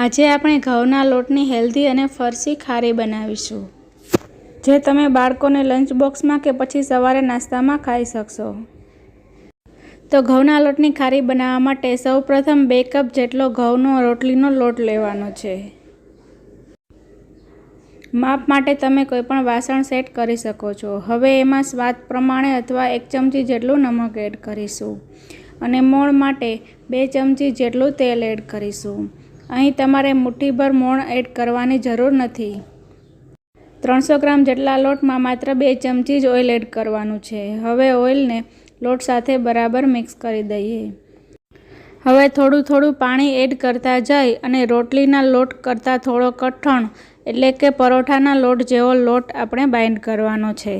આજે આપણે ઘઉંના લોટની હેલ્ધી અને ફરસી ખારી બનાવીશું, જે તમે બાળકોને લંચ બોક્સમાં કે પછી સવારે નાસ્તામાં ખાઈ શકશો. તો ઘઉંના લોટની ખારી બનાવવા માટે સૌપ્રથમ બે કપ જેટલો ઘઉંનો રોટલીનો લોટ લેવાનો છે. માપ માટે તમે કોઈપણ વાસણ સેટ કરી શકો છો. હવે એમાં સ્વાદ પ્રમાણે અથવા એક ચમચી જેટલું નમક એડ કરીશું અને મોણ માટે બે ચમચી જેટલું તેલ એડ કરીશું. અહીં તમારે મુઠ્ઠીભર મોણ એડ કરવાની જરૂર નથી. ત્રણસો ગ્રામ જેટલા લોટમાં માત્ર બે ચમચી જ ઓઇલ એડ કરવાનું છે. હવે ઓઇલને લોટ સાથે બરાબર મિક્સ કરી દઈએ. હવે થોડું થોડું પાણી એડ કરતા જઈ અને રોટલીના લોટ કરતાં થોડો કઠણ, એટલે કે પરોઠાના લોટ જેવો લોટ આપણે બાઇન્ડ કરવાનો છે.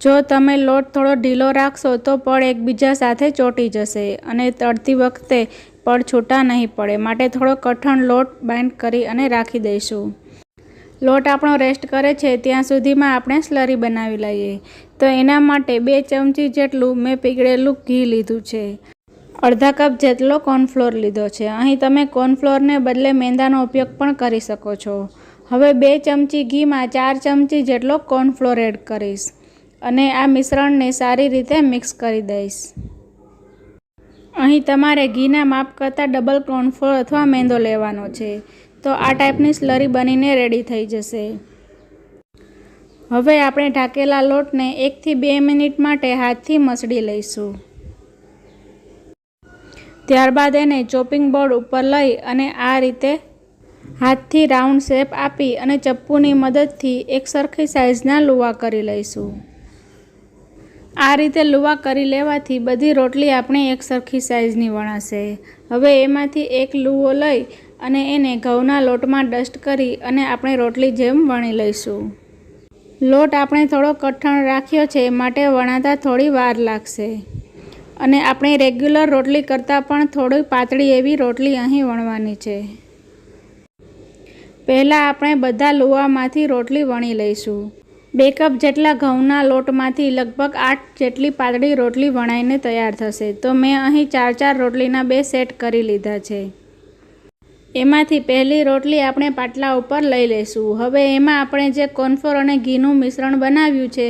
જો તમે લોટ થોડો ઢીલો રાખશો તો પડ એકબીજા સાથે ચોંટી જશે અને તળતી વખતે પડ છૂટા નહીં પડે. માટે થોડો કઠણ લોટ બાઇન્ડ કરી અને રાખી દઈશું. લોટ આપણો રેસ્ટ કરે છે, ત્યાં સુધીમાં આપણે સ્લરી બનાવી લઈએ. તો એના માટે બે ચમચી જેટલું મેં પીગળેલું ઘી લીધું છે. અડધા કપ જેટલો કોર્નફ્લોર લીધો છે. અહીં તમે કોર્નફ્લોરને બદલે મેંદાનો ઉપયોગ પણ કરી શકો છો. હવે બે ચમચી ઘીમાં ચાર ચમચી જેટલો કોર્નફ્લોર એડ કરીશ. અને આ મિશ્રણને સારી રીતે મિક્સ કરી દઈશ. અહીં તમારે ઘીના માપ કરતાં ડબલ કોર્નફ્લોર અથવા મેંદો લેવાનો છે. તો આ ટાઈપની સ્લરી બનીને રેડી થઈ જશે. હવે આપણે ઢાકેલા લોટને એકથી બે મિનિટ માટે હાથથી મસળી લઈશું. ત્યારબાદ એને ચોપિંગ બોર્ડ ઉપર લઈ અને આ રીતે હાથથી રાઉન્ડ શેપ આપી અને ચપ્પુની મદદથી એક સરખી સાઇઝના લુવા કરી લઈશું. આ રીતે લુવા કરી લેવાથી બધી રોટલી આપણી એક સરખી સાઇઝની વણાશે. હવે એમાંથી એક લુવો લઈ અને એને ઘઉંના લોટમાં ડસ્ટ કરી અને આપણે રોટલી જેમ વણી લઈશું. લોટ આપણે થોડો કઠણ રાખ્યો છે માટે વણાતા થોડી વાર લાગશે. અને આપણે રેગ્યુલર રોટલી કરતાં પણ થોડી પાતળી એવી રોટલી અહીં વણવાની છે. પહેલાં આપણે બધા લુવામાંથી રોટલી વણી લઈશું. બે કપ જેટલા ઘઉંના લોટમાંથી લગભગ આઠ જેટલી પાતળી રોટલી વણાઈને તૈયાર થશે. તો મેં અહીં ચાર ચાર રોટલીના બે સેટ કરી લીધા છે. એમાંથી પહેલી રોટલી આપણે પાટલા ઉપર લઈ લઈશું હવે એમાં આપણે જે કોર્નફ્લોર અને ઘીનું મિશ્રણ બનાવ્યું છે,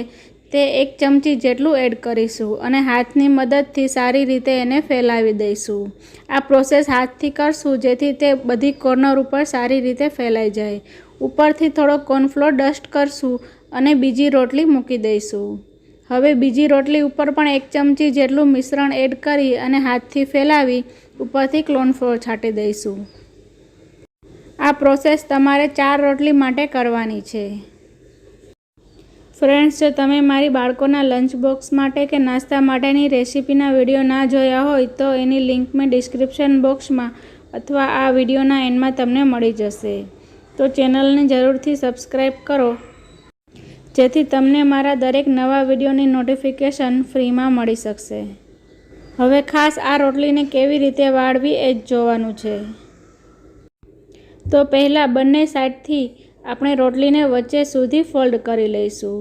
તે એક ચમચી જેટલું એડ કરીશું અને હાથની મદદથી સારી રીતે એને ફેલાવી દઈશું. આ પ્રોસેસ હાથથી કરશું જેથી તે બધી કોર્નર ઉપર સારી રીતે ફેલાઈ જાય. ઉપરથી થોડો કોર્નફ્લોર ડસ્ટ કરશું અને બીજી રોટલી મૂકી દઈશું. હવે બીજી રોટલી ઉપર પણ એક ચમચી જેટલું મિશ્રણ એડ કરી અને હાથથી ફેલાવી ઉપરથી ક્લોનફ્લોર છાંટી દઈશું. આ પ્રોસેસ તમારે ચાર રોટલી માટે કરવાની છે. ફ્રેન્ડ્સ જો તમે મારી બાળકોના લંચ બોક્સ માટે કે નાસ્તા માટેની રેસીપીના વીડિયો ના જોયા હોય તો એની લિંક મેં ડિસ્ક્રિપ્શન બોક્સમાં અથવા આ વિડીયોના એન્ડમાં તમને મળી જશે. તો ચેનલને જરૂરથી સબસ્ક્રાઈબ કરો જેથી તમને મારા દરેક નવા વિડીયોની નોટિફિકેશન ફ્રીમાં મળી શકશે. હવે ખાસ આ રોટલીને કેવી રીતે વાળવી એ જ જોવાનું છે. તો પહેલાં બંને સાઈડથી આપણે રોટલીને વચ્ચે સુધી ફોલ્ડ કરી લઈશું.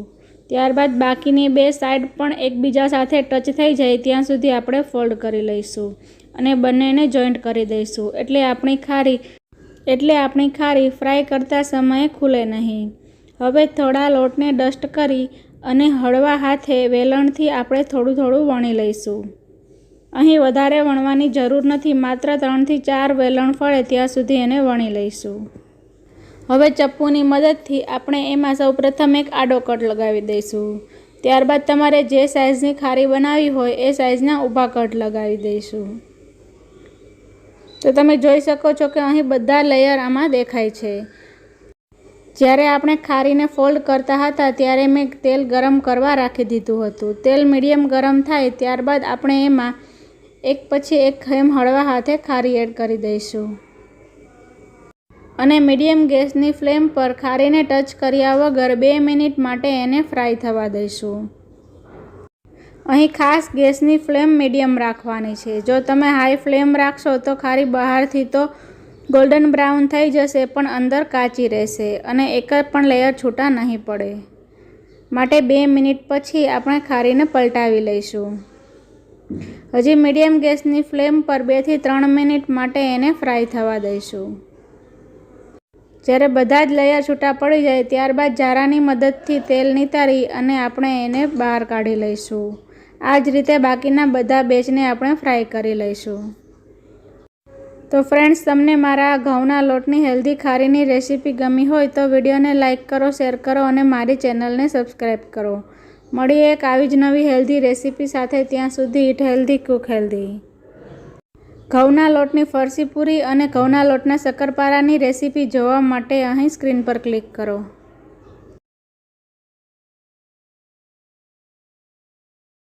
ત્યારબાદ બાકીની બે સાઈડ પણ એકબીજા સાથે ટચ થઈ જાય ત્યાં સુધી આપણે ફોલ્ડ કરી લઈશું અને બંનેને જોઈન્ટ કરી દઈશું. એટલે આપણી ખારી, એટલે આપણી ખારી ફ્રાય કરતા સમયે ખુલે નહીં. હવે થોડા લોટને ડસ્ટ કરી અને હળવા હાથે વેલણથી આપણે થોડું થોડું વણી લઈશું. અહીં વધારે વણવાની જરૂર નથી, માત્ર ત્રણથી ચાર વેલણ ફળે ત્યાં સુધી એને વણી લઈશું. હવે ચપ્પુની મદદથી આપણે એમાં સૌપ્રથમ એક આડો કટ લગાવી દઈશું. ત્યારબાદ તમારે જે સાઇઝની ખારી બનાવી હોય એ સાઇઝના ઊભા કટ લગાવી દઈશું. તો તમે જોઈ શકો છો કે અહીં બધા લેયર આમાં દેખાય છે. જ્યારે આપણે ખારીને ફોલ્ડ કરતા હતા ત્યારે મેં તેલ ગરમ કરવા રાખી દીધું હતું. તેલ મીડિયમ ગરમ થાય ત્યારબાદ આપણે એમાં એક પછી એક એમ હળવા હાથે ખારી એડ કરી દઈશું. અને મીડિયમ ગેસની ફ્લેમ પર ખારીને ટચ કર્યા વગર બે મિનિટ માટે એને ફ્રાય થવા દઈશું. અહીં ખાસ ગેસની ફ્લેમ મીડિયમ રાખવાની છે. જો તમે હાઈ ફ્લેમ રાખશો તો ખારી બહારથી તો ગોલ્ડન બ્રાઉન થઈ જશે, પણ અંદર કાચી રહેશે અને એક પણ લેયર છૂટા નહીં પડે. માટે બે મિનિટ પછી આપણે ખારીને પલટાવી લઈશું. હજી મીડિયમ ગેસની ફ્લેમ પર બેથી ત્રણ મિનિટ માટે એને ફ્રાય થવા દઈશું. જ્યારે બધા જ લેયર છૂટા પડી જાય, ત્યારબાદ જારાની મદદથી તેલ નિતારી અને આપણે એને બહાર કાઢી લઈશું. આ જ રીતે બાકીના બધા બેચને આપણે ફ્રાય કરી લઈશું. તો ફ્રેન્ડ્સ તમને મારા ઘઉંના લોટની હેલ્ધી ખારીની રેસીપી ગમી હોય તો વિડીયોને લાઇક કરો શેર કરો અને મારી ચેનલને સબસ્ક્રાઈબ કરો. મળીએ એક આવી જ નવી હેલ્ધી રેસીપી સાથે. ત્યાં સુધી ઇટ હેલ્ધી કુક હેલ્ધી ઘઉંના લોટની ફરસી પૂરી અને ઘઉંના લોટના શક્કરપારાની રેસીપી જોવા માટે અહીં સ્ક્રીન પર ક્લિક કરો.